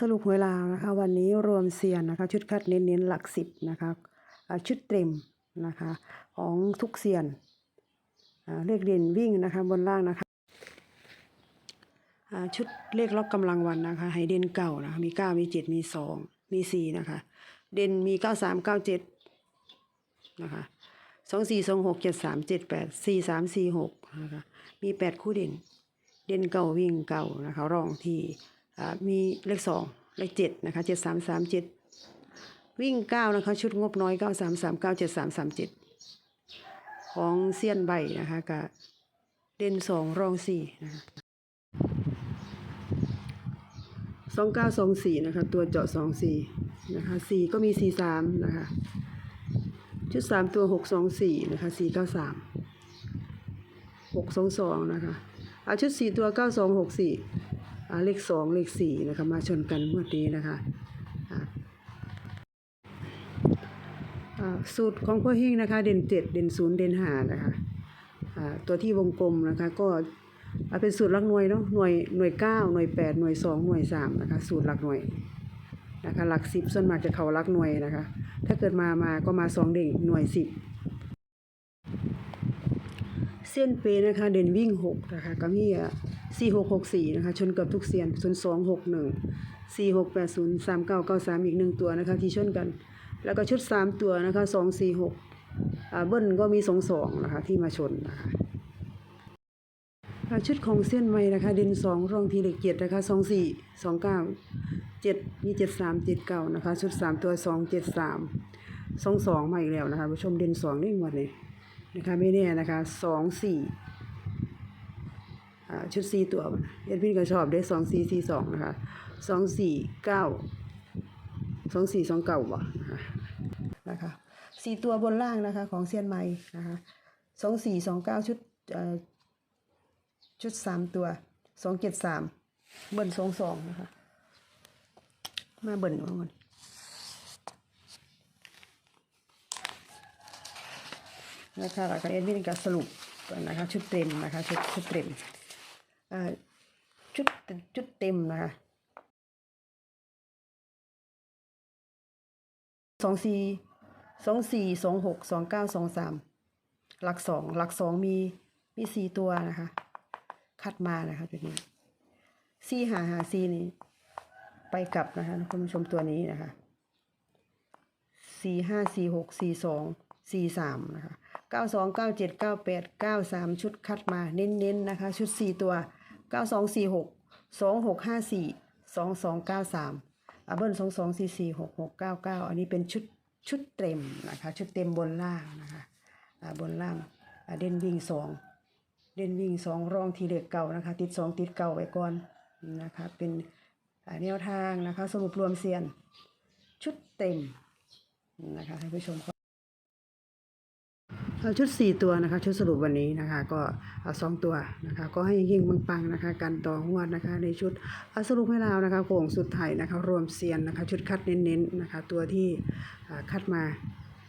สรุปหวยลาวนะคะวันนี้รวมเซียนนะคะชุดคัดเน้นๆหลักสิบนะคะชุดเต็มนะคะของทุกเซียนเลขเด่นวิ่งนะคะบนล่างนะคะชุดเลขล็อกกำลังวันนะคะให้เด่นเก่านะคะมีเก้ามีเจ็ดมีสองมีสี่นะคะเด่นมีเก้าสามเก้าเจ็ดนะคะสองสี่สองหกเจ็ดสามเจ็ดแปดสี่สามสี่หกนะคะมีแปดคู่เด่น เด่นเก่าวิ่งเก่านะคะรองที่ มีเลขสองเลขเจ็ดนะคะเจ็ดสามสามเจ็ดวิ่งเก้านะคะชุดงบน้อยเก้าสามสามเก้าเจ็ดสามสามเจ็ดของเซียนใบนะคะกับเด่นสองรองสี่นะคะสองเก้าสองสี่นะคะ ตัวเจาะสองสี่นะคะสี่ก็มีสี่สามนะคะ ชุดสามตัวหกสองสี่นะคะสี่เก้าสามหกสองสองนะคะอาชุดสี่ตัวเก้าสองหกสี่ เลขสองเลขสี่นะคะมาชนกันเมื่อนี้นะคะสูตรของพ่อหิ่งนะคะเด่นเจ็ดเด่นศูนย์เด่นห้านะคะตัวที่วงกลมนะคะก็เป็นสูตรหลักหน่วยเนาะหน่วยหน่วยเก้าหน่วยแปดหน่วยสองหน่วยสามนะคะสูตรหลักหน่วยนะคะหลักสิบส่วนมากจะเขาหลักหน่วยนะคะ ถ้าเกิดมามาก็มาสองเด่งหน่วยสิบเส้นเปนะคะเด่นวิ่งหกนะคะก็มี สี่หกหกสี่นะคะ ชนเกือบทุกเสียนศูนสองหกหนึ่งสี่หกแปดศูนย์สามเก้าเก้าสามอีกหนึ่งตัวนะคะ ที่ชนกัน แล้วก็ชุดสามตัวนะคะสองสี่หกอ่าเบิ้ลก็มีสองสองนะคะที่มาชนนะคะชุดของเส้นไม้นะคะเด่นสองรองทีเหล็กเจ็ดนะคะสองสี่สองเก้าเจ็ดมีเจ็ดสามเจ็ดเก้านะคะ ชุดสามตัวสองเจ็ดสามสองสองมาอีกแล้วนะคะผู้ชมเด่นสองนี่หมดเลยนะคะไม่แน่นะคะสองสี่ ชุดสี่ตัวเอ็ดพินก็ชอบได้สองสี่สี่สองนะคะสองสี่เก้าสองสี่สองเก้าบ่นะคะนะคะสี่ตัวบนล่างนะคะของเซียนไม้นะคะสองสี่สองเก้าชุดชุดสามตัวสองเจ็ดสามเบิ้ลสองสองนะคะมาเบิ้ลมาก่อนนะคะแล้วก็เอ็ดวินก็สรุปนะคะชุดเต็มนะคะชุดชุดเต็ม ชุดชุดเต็มนะคะสองสี่สองสี่สองหกสองเก้าสองสามหลักสองหลักสองมีมีสี่ตัวนะคะ คัดมานะคะตัวนี้สี่หาหาสี่นี้ ไปกลับนะคะคุณผู้ชมตัวนี้นะคะสี่ห้าสี่หกสี่สองสี่สามนะคะเก้าสองเก้าเจ็ดเก้าแปดเก้าสามชุดคัดมาเน้นๆนะคะ ชุดสี่ตัว เก้าสองสี่หกสองหกห้าสี่สองสองเก้าสามอะเบิ้ลสองสองสี่สี่หกหกเก้าเก้าอันนี้เป็นชุดชุดเต็มนะคะ ชุดเต็มบนล่างนะคะอาบนล่างอาเด่นวิ่งสองเด่นวิ่งสองรองทีเด็กเก่านะคะ ติดสองติดเก่าไว้ก่อนนะคะ เป็นแนวทางนะคะ สรุปรวมเซียนชุดเต็มนะคะท่านผู้ชม ชุดสี่ตัวนะคะ ชุดสรุปวันนี้นะคะ ก็สองตัวนะคะ ก็ให้ยิ่งปังๆนะคะ การต่อหัวนะคะ ในชุดสรุปให้เรานะคะโค้งสุดไทยนะคะ รวมเซียนนะคะ ชุดคัดเน้นๆนะคะ ตัวที่คัดมา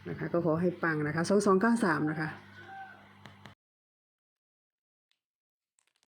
นะคะ ก็ขอให้ปังนะคะสองสองเก้าสามนะคะ